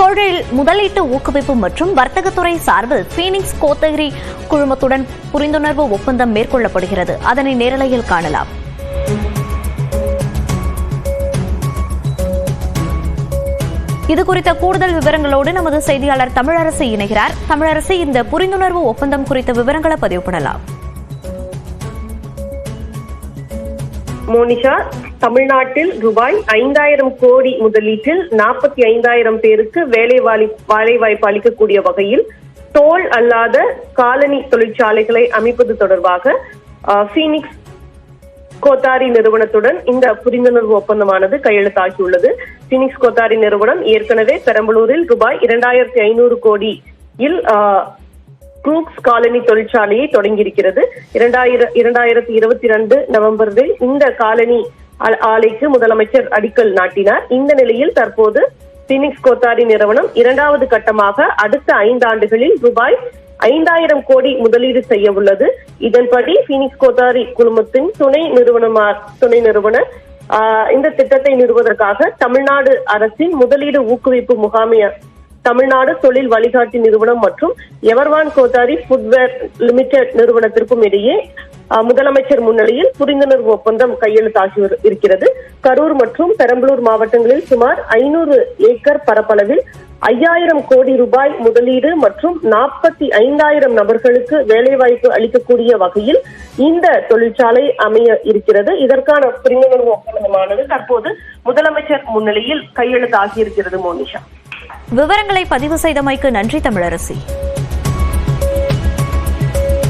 தொழில் முதலீட்டு ஊக்குவிப்பு மற்றும் வர்த்தகத்துறை சார்பில் பீனிக்ஸ் கோத்தகிரி குழுமத்துடன் புரிந்துணர்வு ஒப்பந்தம் மேற்கொள்ளப்படுகிறது. அதனை நேரலையில் காணலாம். இது குறித்த கூடுதல் விவரங்களோடு நமது செய்தியாளர் தமிழரசு இணைகிறார். தமிழரசு இந்த புரிந்துணர்வு ஒப்பந்தம் குறித்த விவரங்களை பதிவு பண்ணலாம். மோனிஷா தமிழ்நாட்டில் ரூபாய் ஐந்தாயிரம் கோடி முதலீட்டில் நாற்பத்தி ஐந்தாயிரம் பேருக்கு வேலை வேலை வாய்ப்பு அளிக்கக்கூடிய வகையில் தோல் அல்லாத காலனி தொழிற்சாலைகளை அமைப்பது தொடர்பாக பீனிக்ஸ் கோத்தாரி நிறுவனத்துடன் இந்த புரிந்துணர்வு ஒப்பந்தமானது கையெழுத்தாகியுள்ளது. பீனிக்ஸ் கோத்தாரி நிறுவனம் ஏற்கனவே பெரம்பலூரில் ரூபாய் இரண்டாயிரத்தி ஐநூறு கோடியில் குரூக்ஸ் காலனி தொழிற்சாலையை தொடங்கியிருக்கிறது. இரண்டாயிரம் இரண்டாயிரத்தி இருபத்தி ரெண்டு நவம்பரில் இந்த காலனி ஆலைக்கு முதலமைச்சர் அடிக்கல் நாட்டினார். இந்த நிலையில் தற்போது பினிக்ஸ் கோத்தாரி நிறுவனம் இரண்டாவது கட்டமாக அடுத்த ஐந்தாண்டுகளில் ரூபாய் ஐந்தாயிரம் கோடி முதலீடு செய்ய உள்ளது. இதன்படி பினிக்ஸ் கோத்தாரி குழுமத்தின் துணை நிறுவனமா துணை நிறுவனர் இந்த திட்டத்தை நிறுவதற்காக தமிழ்நாடு அரசின் முதலீடு ஊக்குவிப்பு முகாமை தமிழ்நாடு தொழில் வழிகாட்டி நிறுவனம் மற்றும் எவர்வான் கோத்தாரி ஃபுட்வேர் லிமிடெட் நிறுவனத்திற்கும் இடையே முதலமைச்சர் முன்னிலையில் புரிந்துணர்வு ஒப்பந்தம் கையெழுத்தாகி இருக்கிறது. கரூர் மற்றும் பெரம்பலூர் மாவட்டங்களில் சுமார் ஐநூறு ஏக்கர் பரப்பளவில் ஐயாயிரம் கோடி ரூபாய் முதலீடு மற்றும் நாற்பத்தி ஐந்தாயிரம் நபர்களுக்கு வேலைவாய்ப்பு அளிக்கக்கூடிய வகையில் இந்த தொழிற்சாலை அமைய இருக்கிறது. இதற்கான புரிந்துணர்வு ஒப்பந்தமானது தற்போது முதலமைச்சர் முன்னிலையில் கையெழுத்தாகி இருக்கிறது மோனிஷா. விவரங்களை பதிவு செய்தமைக்கு நன்றி தமிழரசி.